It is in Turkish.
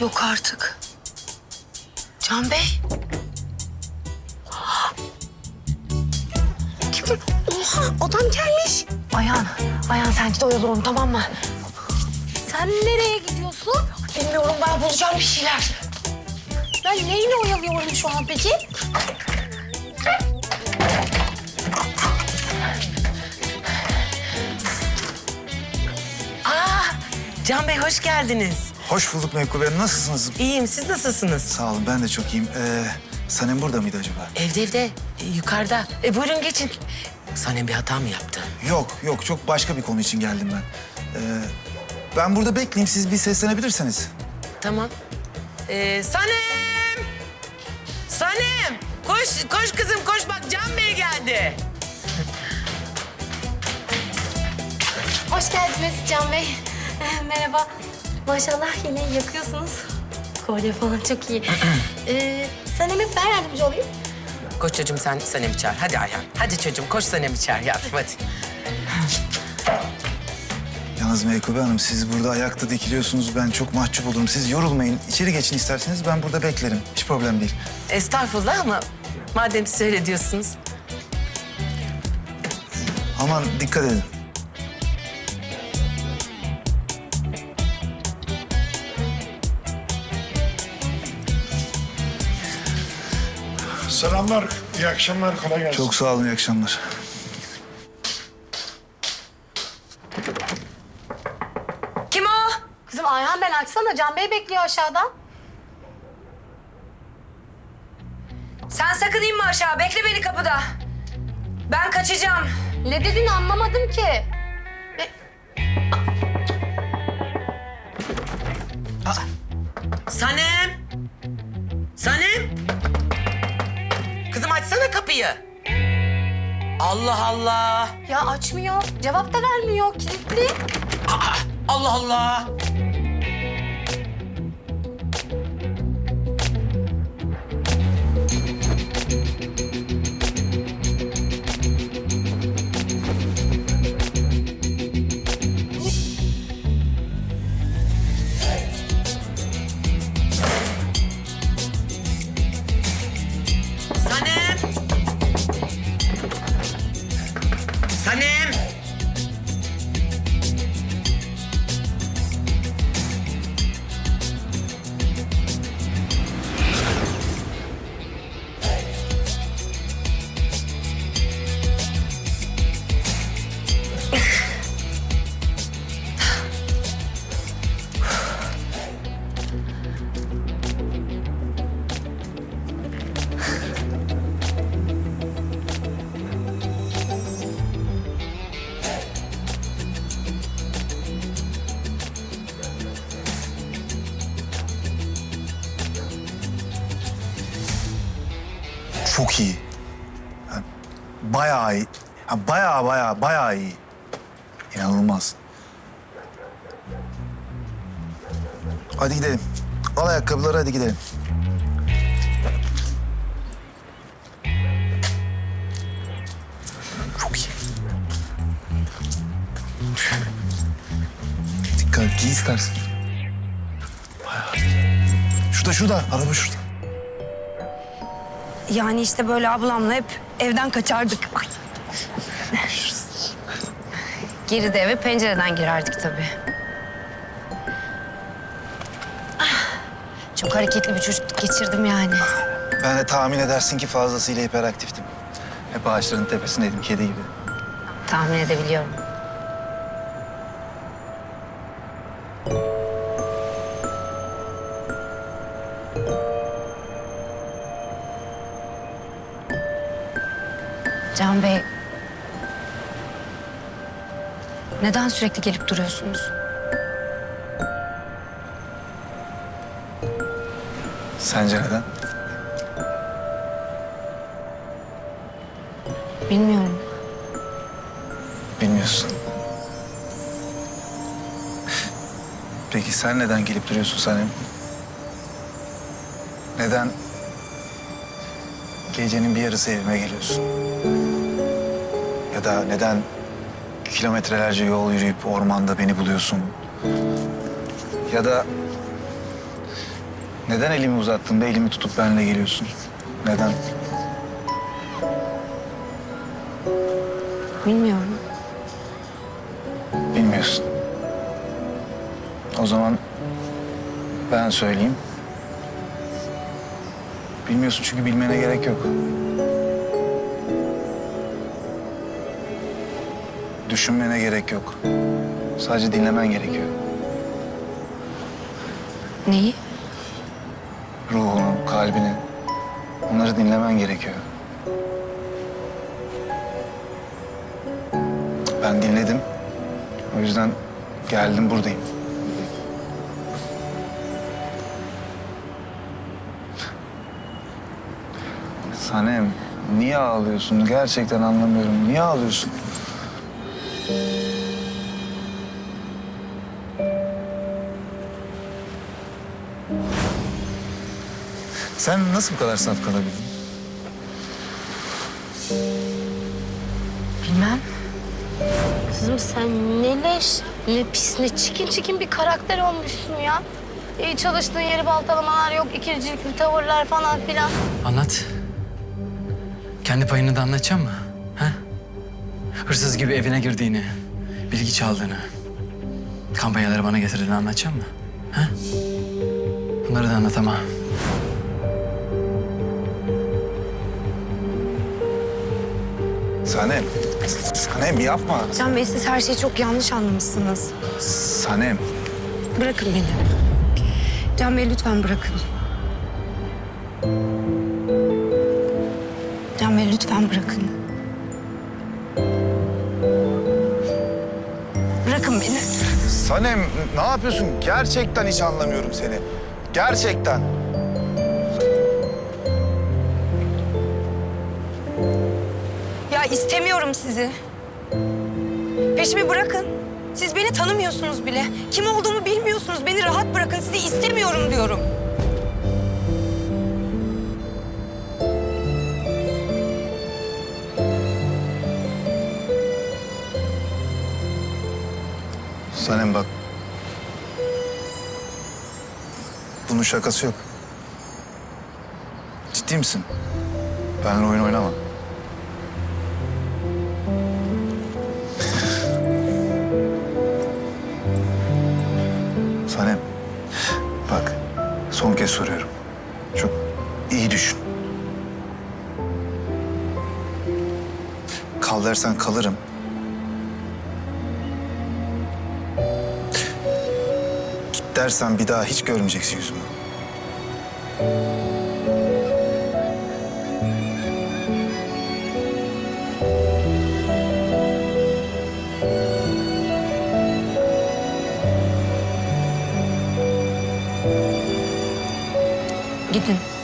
Yok artık. Can Bey. Kim? Oha adam gelmiş. Ayhan, Ayhan sen git oyalı onu tamam mı? Sen nereye gidiyorsun? Bilmiyorum ben bulacağım bir şeyler. Ben neyle oyalıyorum şu an peki? Can Bey hoş geldiniz. Hoş bulduk Mevku Bey. Nasılsınız? İyiyim, siz nasılsınız? Sağ olun, ben de çok iyiyim. Ee, Sanem burada mıydı acaba? Evde evde, e, yukarıda. E, buyurun geçin. Sanem bir hata mı yaptı? Yok, yok. Çok başka bir konu için geldim ben. Ee, ben burada bekleyeyim. Siz bir seslenebilirseniz. Tamam. Ee, Sanem! Sanem! Koş, koş kızım koş bak Can Bey geldi. Hoş geldiniz Can Bey. Eh, Merhaba. Maşallah yine yakıyorsunuz. Kolye falan çok iyi. ee, Sanem'e ben yardımcı olayım. Koş çocuğum sen Sanem'i çağır. Hadi Ayhan. Hadi çocuğum koş Sanem'i çağır yavrum hadi. Yalnız Mevkube Hanım, siz burada ayakta dikiliyorsunuz. Ben çok mahcup olurum. Siz yorulmayın. İçeri geçin isterseniz. Ben burada beklerim. Hiç problem değil. Estağfurullah ama madem siz öyle diyorsunuz. Aman dikkat edin. Selamlar, iyi akşamlar, kolay gelsin. Çok sağ olun, iyi akşamlar. Kim o? Kızım Ayhan ben açsana. Can Bey bekliyor aşağıdan. Sen sakın inme aşağı. Bekle beni kapıda. Ben kaçacağım. Ne dediğini anlamadım ki. Sanem! Sanem! Kapıyı. Allah Allah! Ya açmıyor. Cevap da vermiyor. Kilitli. Allah Allah! Çok iyi. Yani bayağı iyi. Ha, bayağı bayağı bayağı iyi. İnanılmaz. Hadi gidelim. Al ayakkabıları hadi gidelim. Çok iyi. Dikkat giy istersen. Bayağı. Şurada şurada. Araba şurada. Yani işte böyle ablamla hep evden kaçardık. Ay. Geri de eve pencereden girerdik tabii. Çok hareketli bir çocukluk geçirdim yani. Ben de tahmin edersin ki fazlasıyla hiperaktiftim. Hep ağaçların tepesindeydim kedi gibi. Tahmin edebiliyorum. Can Bey... Neden sürekli gelip duruyorsunuz? Sence neden? Bilmiyorum. Bilmiyorsun. Peki sen neden gelip duruyorsun Sanem? Neden gecenin bir yarısı evime geliyorsun? Ya da neden kilometrelerce yol yürüyüp ormanda beni buluyorsun? Ya da Neden elimi uzattığında elimi tutup benimle geliyorsun? Neden? Bilmiyorum. Bilmiyorsun. O zaman ben söyleyeyim. Bilmiyorsun çünkü bilmene gerek yok. Düşünmene gerek yok. Sadece dinlemen gerekiyor. Neyi? Ruhunu, kalbini. Onları dinlemen gerekiyor. Ben dinledim. O yüzden geldim buradayım. Sanem, niye ağlıyorsun? Gerçekten anlamıyorum. Niye ağlıyorsun? Sen nasıl bu kadar saf kalabildin? Bilmem. Kızım sen ne leş, ne pis, ne çikin çikin bir karakter olmuşsun ya. İyi çalıştığın yeri baltalamalar yok, ikircilikli tavırlar falan filan. Anlat. Kendi payını da anlatacak mı? Hırsız gibi evine girdiğini, bilgi çaldığını, kampanyaları bana getirdiğini anlatacak mı? Ha? Bunları da anlat ama. Sanem, Sanem yapma. Can Bey siz her şeyi çok yanlış anlamışsınız. Sanem, Bırakın beni. Can Bey lütfen bırakın. Can Bey lütfen. Bırakın Sanem ne yapıyorsun? Gerçekten hiç anlamıyorum seni. Gerçekten. Ya istemiyorum sizi. Peşimi bırakın. Siz beni tanımıyorsunuz bile. Kim olduğumu bilmiyorsunuz. Beni rahat bırakın. Sizi istemiyorum diyorum. Sanem bak. Bunun şakası yok. Ciddi misin? Benimle oyun oynama. Sanem, bak son kez soruyorum. Çok iyi düşün. Kal dersen kalırım. Dersen bir daha hiç görmeyeceksin yüzümü. Gidin.